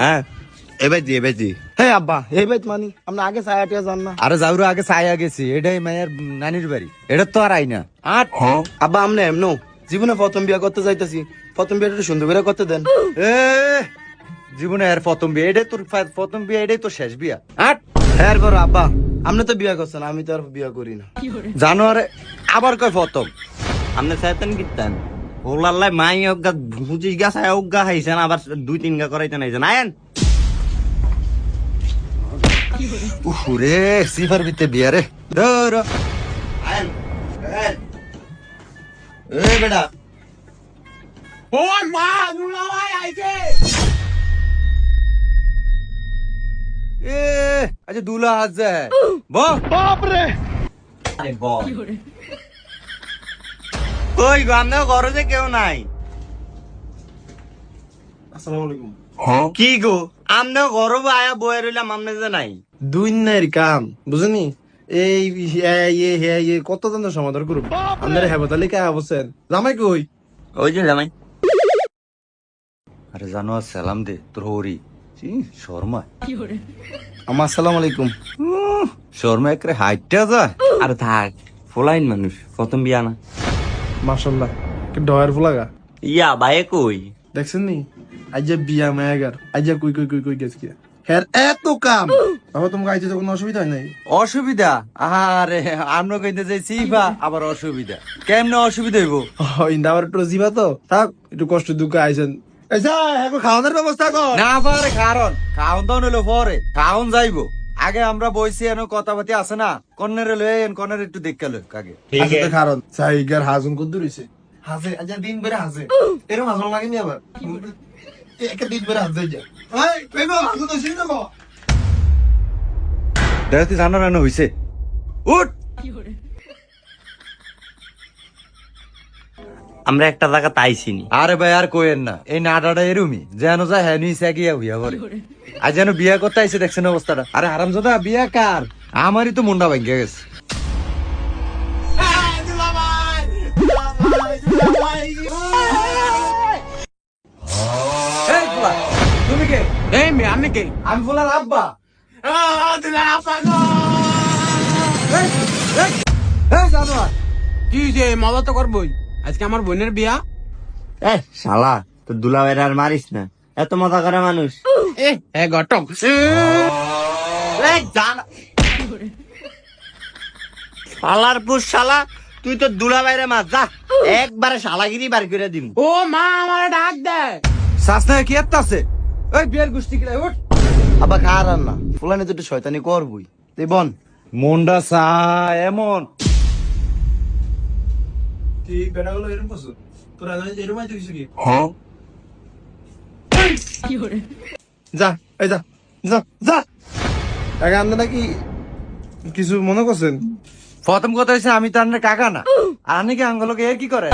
হ্যাঁ। এবার দি এবার দি। হ্যাঁ আব্বা এই বেত মানি? আপনি আগে ছায়া টিয়া যান না। আরে যাওর আগে ছায়া গেছি। এটাই মায়ের নানির বাড়ি। এটা তো আর আইনা। আট আব্বা আমনে এমনো? জীবনে প্রথম বিয়া করতে যাইতাছি। প্রথম বিয়াটা সুন্দর করে করতে দেন। এ জীবনে আর প্রথম বিয়ে। এটাই তোর প্রথম বিয়ে এটাই তোর শেষ বিয়া। আট হ্যাঁ বড় আব্বা আপনি তো বিয়া করছেন আমি তো আর বিয়া করি না। জানোয়ারে আবার কয় প্রথম? আপনি চাইতেন কিতান ওলাল্লাই মাই অজ্ঞা পঁচিশ গা চাই অজ্ঞা খাইছেন আবার দুই তিন গা করাইতেন আইছেন আয়েন। উহুরে সিফার ভিতরে বিয়া রে। ধর আয়েন আয়েন। এই বেটা। এ আচ্ছা দুলা হাত যায় ব। আরে বল কই গো আপনার ঘরে যে কেউ নাই। আসসালামু আলাইকুম। কি গো আমনে ঘর আয়া বয়ে রইলাম আমনে যে নাই। দুই নাইর কাম বুঝনি? এই এই এই এই এই কত জনের সমাধান করুন আপনার হেবতালি কে অবস্থেন জামাই কই? ওই যে জামাই। আরে জানোয়ার সালাম দে তোর হরি। শর্মা। আমার আসসালামু আলাইকুম। উহ, শর্মা একরে হাইটটা যায়। আর থাক ফোলাইন মানুষ প্রথম বিয়া না। মাশাল্লাহ কি ডয়ার ফুলাগা ইয়া বাইয়ে কই? দেখছেন নি? আজ যে বিয়া মায়াগার আজ কই কই কই কই গেছ কি হ্যাঁ এত কাম! বাবা তোমাকে আইতে কোনো অসুবিধা নাই? অসুবিধা? আরে আমরা কইতে যাই সিফা আবার অসুবিধা। কেমনে অসুবিধা হইব? ইন্দা আবার একটু জিবা তো। থাক একটু কষ্ট দুঃখ আইছেন। আচ্ছা এখন খাওয়ানোর ব্যবস্থা কর। না পারে কারণ খাওন দাওন হইল পরে খাওন যাইবো। আগে আমরা বইছি এনো কথাবার্তি আছে না? কর্নেরে লয়ে এন কর্নের একটু দেখে লো কাগে আচ্ছা তো কারণ সাইগার হাজুন কত দূরিছে হাজে আচ্ছা দিন বেড়ে হাজে। এরকম হাজুন লাগেনি আবার? একটা দিন বেড়ে হাজে যা এই পেগো হাজুন তো সিন গো দেখাতে জানা রান্না হইছে। উঠ! আমরা একটা জায়গা তাইছি নি। আরে ভাই আর কোয়েন না। এই নাটাটা এরুমি যেন যা হ্যাঁ নিছে গিয়া হইয়া করে আজ যেন বিয়া করতে আইসে দেখছেন অবস্থাটা? আরে হারাম দাদা বিয়া কার? আমারই তো মুন্ডা ভাঙ্গে গেছে। তুমি কে? এই মেয়ে আমি কে? আমি ফুলার আব্বা। এই, এই, এই জানোয়ার। কি যে মজা তো করবই। আজকে আমার বোনের বিয়া। এ শালা তো দুলা ভাইরা আর মারিস না। এত মজা করে মানুষ। এ এ ঘটক শালার পুষ শালা তুই তো দুলা বাইরে মাছ যা। একবারে শালাগিরি বার করে দিম। ও মা আমার ডাক দেয় শাসনা কি এত আছে? ওই বিয়ার গোষ্ঠী কিলাই উঠ। আবার খার আর না ফুলানি তো একটু শয়তানি করবই। তুই বন। মন্ডা সা এমন। তুই বেটা গুলো এরকম তোরা এরকম কিছু কি? যা এই যা যা যা। আগে আপনি নাকি কিছু মনে করছেন? প্রথম কথা হয়েছে আমি তো আপনার কাকা না। আর আপনি কি আঙ্গলকে এর কি করে?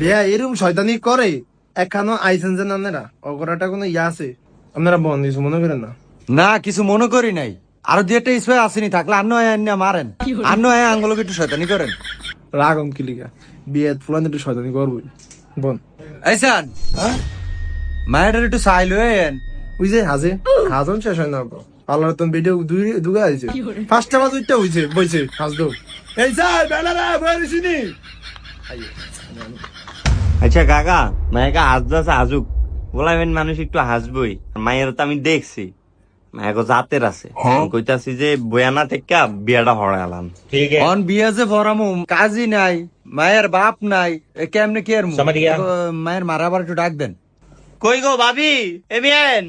বিয়া এরকম শয়তানি করে একখানো আইসেন যে আপনারা? অগরাটা কোনো ইয়া আছে? আপনারা বন কিছু মনে করেন না? না কিছু মনে করি নাই। আরও দুই একটা ইস্যু আসেনি থাকলে আন্ন আন্য মারেন। আন্ন আঙ্গলকে একটু শয়তানি করেন। রাগম কি লিগা? বিয়ে ফুলানি একটু শয়তানি করবই। বন। এইসান হ্যাঁ? মায়ের একটু সাইল হয়েন ওই যে হাজে হাজন শেষ হয় না আল্লাহ তোর ভিডিও দুই দুগা দুইটা হইছে বইছে হাজদো এই স্যার বেলারা বইরে শুনি আচ্ছা কাকা মায়েকে হাসতে হাজুক। বলাবেন মানুষ একটু হাসবই। মায়ের তো আমি দেখছি। মায়ের জাতের আছে। কইতাছি যে বয়ানা থেকে বিয়াটা হড়ালাম অন বিয়া যে ভরামু কাজই নাই মায়ের বাপ নাই কেমনে কি আর মায়ের মারাবার একটু ডাক দেন। কই গো ভাবি? এমিয়েন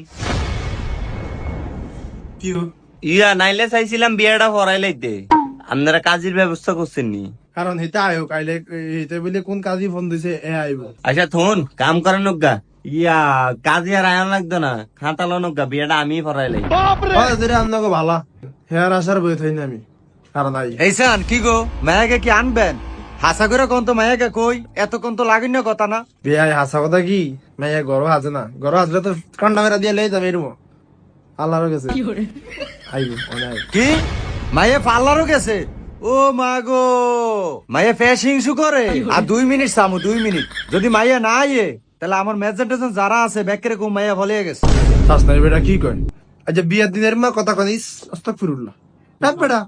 কি ইয়া নাইলে চাইছিলাম বিয়াটা হরাই লাইতে। আপনারা কাজের ব্যবস্থা করছেন নি। কারণ হেতা আয়ো কাইলে হেতে বলে কোন কাজী ফোন দিছে এ আইব। আচ্ছা থুন কাম করেন নজ্ঞা ইয়া কাজে আর আয়ন লাগতো না। খাতালো নজ্ঞা বিয়াটা আমি ফরাই লাই যদি আপনাকে ভালা। হেয়ার আসার বই থাই না আমি। কারণ আই এইসান কি গো? মায়াকে কি আনবেন? হাসা করে কোন তো মায়াকে কই? এতক্ষণ তো লাগেন না কথা না। বিয়াই হাসা কথা কি? মেয়ে গরো হাজে না। গরো হাজলে তো কান্ডা মেরা দিয়ে লেই যাবে এরম আল্লাহর কাছে আইব অনেক আইব। কি? মায়ে পার্লারও গেছে? ও মা গো! মায়ে ফ্যাশিং শু করে। আর দুই মিনিট সামু দুই মিনিট। যদি মাইয়া না আইয়ে তাহলে আমার মেজর টেজন যারা আছে ব্যাকের কম মায়া ভলে গেছে। শাসনার বেটা কি কয়? আচ্ছা বিয়ার দিনের মা কথা কনিস আস্তাগফিরুল্লাহ বেটা।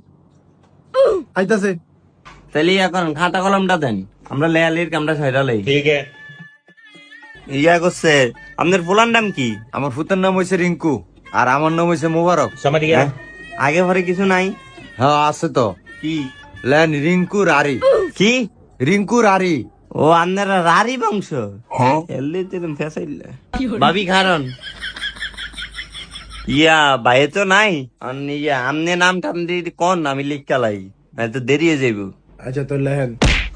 আইতাছে। তাহলে এখন খাতা কলমটা দেন। আমরা লেয়ালির কামটা সাইডা লই। ঠিক ইয়া করছে আপনার ফুলার নাম কি? আমার ফুতের নাম হয়েছে রিঙ্কু আর আমার নাম হয়েছে মুবারক। হ্যাঁ? আগে পরে কিছু নাই? হ্যাঁ আছে তো। কি? লেন রিঙ্কু রারি। কি? রিঙ্কু রারি। ও আপনারা রারি বংশ? এলে তেরম ফেসাইলে। ভাবি কারণ ইয়া বাইরে তো নাই। আর ইয়া আমনে নাম টাম দিয়ে কোন আমি লিখা লাই। নাই তো দেরিয়ে যাইব। আচ্ছা তোর লেহেন।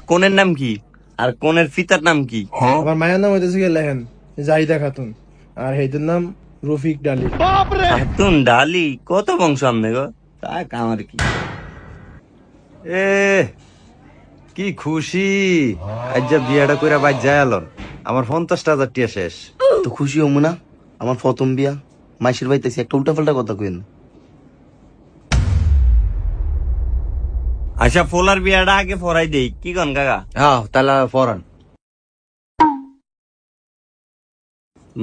কোনের নাম কি? আর কোনের ফিতার নাম কি? আমার মায়ের নাম হইতেছে কি লেহেন জাহিদা খাতুন। আর হেইদের নাম রফিক ডালি। খাতুন ডালি? কত বংশ আমনে গো? তা কামার কি? এ কি খুশি। আজ যা বিয়াটা কইরা বাইর যায় আলন আমার পঞ্চাশটা হাজার টিয়া শেষ। তো খুশি হব না? আমার প্রথম বিয়া। মাসির বাড়িতেছি একটা উল্টা পাল্টা কথা কইন আচ্ছা ফোলার বিয়াটা আগে ফরাই দেই। কি কন কাকা? হ্যাঁ তাহলে ফরান।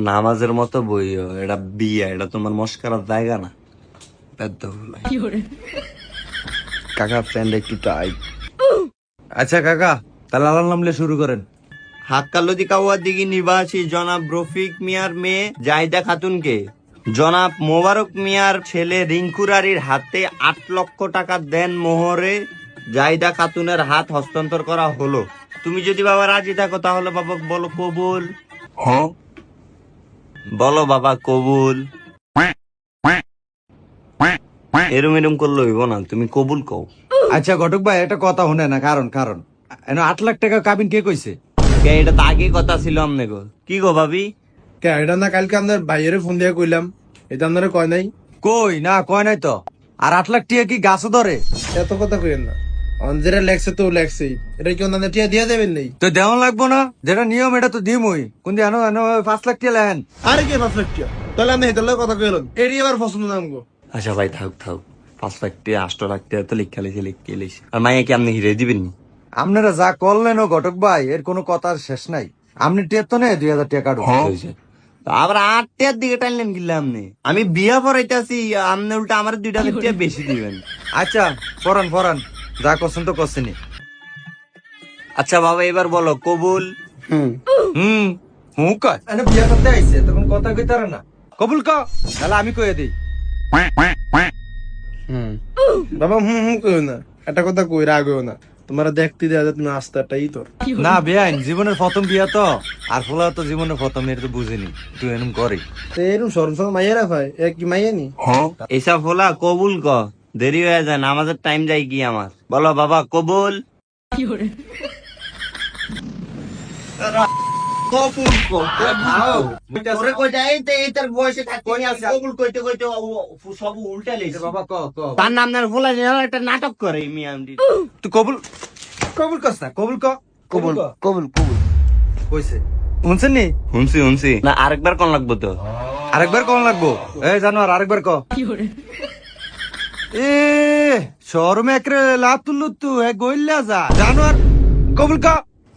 নামাজের মতো বইও এটা বিয়া এটা তোমার মস্কারার জায়গা না। কাকা ফ্রেন্ড একটু টাইট আচ্ছা কাকা তাহলে আল্লাহ নামলে শুরু করেন। হাক্কালদি কাওয়ার দিঘি নিবাসী জনাব রফিক মিয়ার মেয়ে জাহিদা খাতুনকে। জনাব মোবারক মিয়ার ছেলে রিঙ্কুরারির হাতে আট লক্ষ টাকা দেন মোহরে। জাহিদা খাতুনের হাত হস্তান্তর করা হলো। তুমি যদি বাবা রাজি থাকো তাহলে বাবা বলো কবুল। বলো বাবা কবুল। এরম এরম করলে হইব না তুমি কবুল কও। আচ্ছা ঘটক ভাই একটা কথা শুনে না কারণ কারণ। এন আট লাখ টাকা কাবিন কে কইছে? কে, এটা তো আগে কথা ছিল আমনে গো কি গো ভাবি? কে এটা না কালকে আপনার ভাইয়ের ফোন দিয়ে কইলাম। এটা আপনারা কয় নাই? কই? না কয় নাই তো। আর আট লাখ টিয়া কি গাছও ধরে? এত কথা কইেন না। অঞ্জেরা লেখছে তো লেখছেই। এটা কি অন্যান্য টিয়া দিয়ে দেবেন নেই? তো দেওয়ান লাগবো না? যেটা নিয়ম এটা তো দিমই। কোন দিয়ে আনো আনো পাঁচ লাখ টিয়া লেন আরে কে পাঁচ লাখ টিয়া? তাহলে আপনি হেতার কথা কইলেন এটি আবার পছন্দ নাম গো আচ্ছা ভাই থাক থাক। পাঁচ লাখ টাকা আষ্ট লাখ টাকা তো লিখা লিখে লিখে লিখছি আর মাইয়া কি আপনি হিরে দিবেন নি? আপনারা যা করলেন ও ঘটক ভাই এর কোনো কথার শেষ নাই। আপনি টিয়ার তো নেই দুই হাজার টাকা কাটুন। আবার আট টাকার দিকে টানলেন কিনলে আপনি। আমি বিয়া পড়াইতেছি আপনি উল্টা আমার দুইটা টাকা বেশি দিবেন। আচ্ছা ফরান ফরান যা করছেন তো করছেনি আচ্ছা বাবা এবার বলো কবুল? হুম। হুম কয়? বিয়া করতে আইছে তখন কথা কইতারে না। কবুল ক। তাহলে আমি কইয়ে দিই। হুম। বাবা হুম হুম কইও না। একটা কথা কই রাগ হইও না। তোমার দেখতে দেওয়া যায় তুমি আস্তাটাই তোর। না বেআইন জীবনের প্রথম বিয়া তো। আর ফুলা তো জীবনের প্রথম এটা তো বুঝিনি। তুই এরকম করে তো এরকম সরম সরম মাইয়েরা ভাই এ কি মাইয়া নি? এইসব হলা কবুল ক। দেরি হয়ে যায় নামাজের টাইম যায় কি আমার? বলো বাবা কবুল? তোরে কইটা এই তে এই তোর বয়সে থাকতে কবুল কইতে কইতে ও- ও সব উল্টা লেছে বাবা ক ক তার নাম একটা নাটক করে কবুল কবুল কস না? কবুল ক? কবুল কবুল কবুল কইছে। শুনছেন নি? শুনছি শুনছি। না আরেকবার কোন লাগবো তো। আরেকবার কোন লাগবো। এই জানো আর আরেকবার ক? এ শরমে একরে লাতুল্লু তু হে গইল্লা যা। জানো কবুল ক।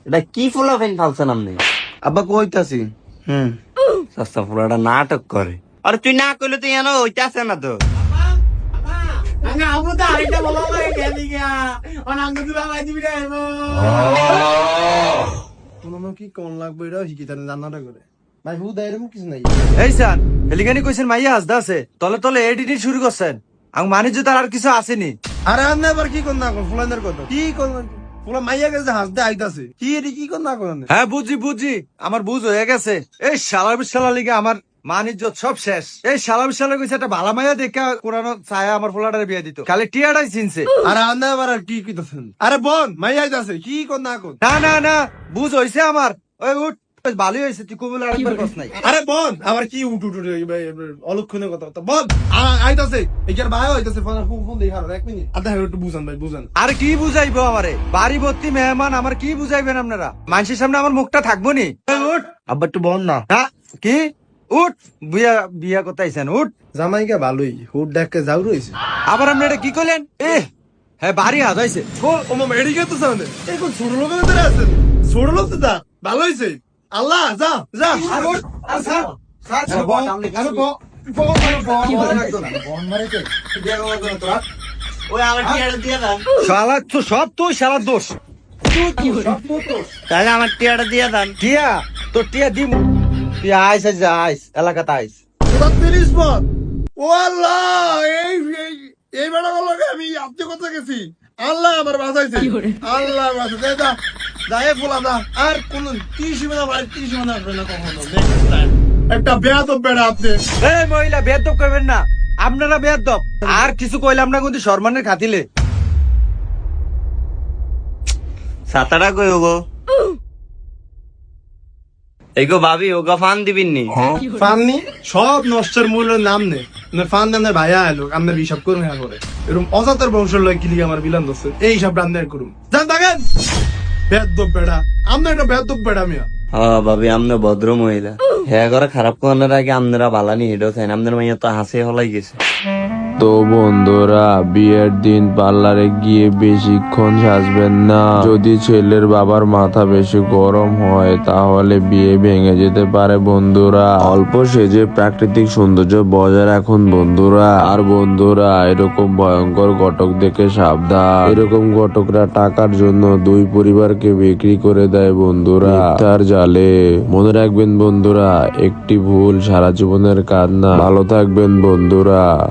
এটা কি ফুলা ফেন ফালছেন আপনি? আব্বা কইতাছি। হুম। সস্তা ফুলাটা নাটক করে। আরে তুই না কইলে তুই জানো ওইটা না তো। কি কোন লাগবে করে ভাই হু দেয় কিছু নাই এই সান হেলিগানি কইছেন মাইয়া হাসদা আছে। তলে তলে এডিটিং শুরু করছেন। আং মানিজ্য তার আর কিছু আসেনি। আরে আমি আবার কি ফুলানের কথা। কি কোন ফুলা মাইয়া গেছে হাসতে আইতাছে। কি এটি কি কোন না হ্যাঁ বুঝি বুঝি। আমার বুঝ হয়ে গেছে। এই শালা বিশালা লিগে আমার মান ইজ্জত সব শেষ। এই শালা বিশালা কইছে একটা ভালা মাইয়া দেখে কোরআন ছায়া আমার ফুলাটারে বিয়ে দিত। খালি টিয়াটাই চিনছে। আরে আমি আবার কি কইতাছেন? আরে বোন মাইয়া আইতাছে। কি কোন না না না না বুঝ হইছে আমার। ওই উঠ। ভালোই হয়েছে তুই কবুল আরেকবার কস নাই। আরে বোন আবার কি উঠ উঠ উঠ অলক্ষণের কথা তো বোন আইতাছে এটার ভাই হইতাছে ফোন ফোন ফোন এক মিনিট। আদা একটু বুঝান ভাই বুঝান। আর কি বুঝাইবো আমারে? বাড়ি ভর্তি মেহমান আমার কি বুঝাইবেন আপনারা? মানুষের সামনে আমার মুখটা থাকব নি? উঠ! আব্বা একটু বল না। হ্যাঁ কি? উঠ! বিয়া বিয়া উঠ! জামাইকা ভালোই হুট দেখকে যাও রইছে আবার আপনি এটা কি করলেন এ হ্যাঁ বাড়ি হাজাইছে ও ও মামা এদিকে তো সামনে এই কোন ছোট লোকের ভিতরে আছেন? ছোট লোক তো ভালো হইছে। আল্লাহ যা যা দেন শালা তো সব তুই দোষ। তাহলে আমার টিয়াটা দিয়ে দেন। টিয়া? তোর টিয়া তুই আইস আইস আইস এলাকাতে আইস। তোরা তিরিশ পথ ও আল্লাহ এই বেড়া আমি আপনি কোথায় গেছি। আল্লাহ আমার বাঁচাইছে। আল্লাহ বাঁচাইছে। যা যা এ বলা দা আর কোন তিরিশ মিনিট বাড়ি তিরিশ মিনিট আসবে না কখনো। একটা বেয়া তো বেড়া আপনি। এই মহিলা বেয়াদব করবেন না। আপনারা বেয়াদব। আর কিছু কইলাম না কিন্তু সম্মানের খাতিলে। সাতারা কই ওগো এগো ভাবি ওগো ফান দিবিননি ফাননি সব নষ্টের মূলের নাম নে। না ফান দেন ভাইয়া এলো আপনার হিসাব করুন হ্যাঁ করে। এরকম অজাতের বংশ লয় কিলি আমার বিলান দোষে এই সব রান্নার করুন। জান থাকেন? বেদ্য বেড়া। আমরা একটা বেড়া মিয়া। হ্যাঁ ভাবি আমনে ভদ্র মহিলা। হ্যাঁ করে খারাপ করার আগে আপনারা বালানি হেডো চাই আপনার মাইয়া তো হাসে হলাই গেছে। তো বন্ধুরা, বিয়ের দিন পার্লারে গিয়ে বেশিক্ষণ সাজবেন না। যদি ছেলের বাবার মাথা বেশি গরম হয়, তাহলে বিয়ে ভেঙে যেতে পারে বন্ধুরা। অল্প সেজে প্রাকৃতিক সৌন্দর্য বজায় রাখুন বন্ধুরা। আর বন্ধুরা, এরকম ভয়ঙ্কর ঘটক দেখে সাবধান। এরকম ঘটকরা টাকার জন্য দুই পরিবারকে বিক্রি করে দেয় বন্ধুরা। তার জালে। মনে রাখবেন বন্ধুরা, একটি ভুল সারা জীবনের কান্না। ভালো থাকবেন বন্ধুরা।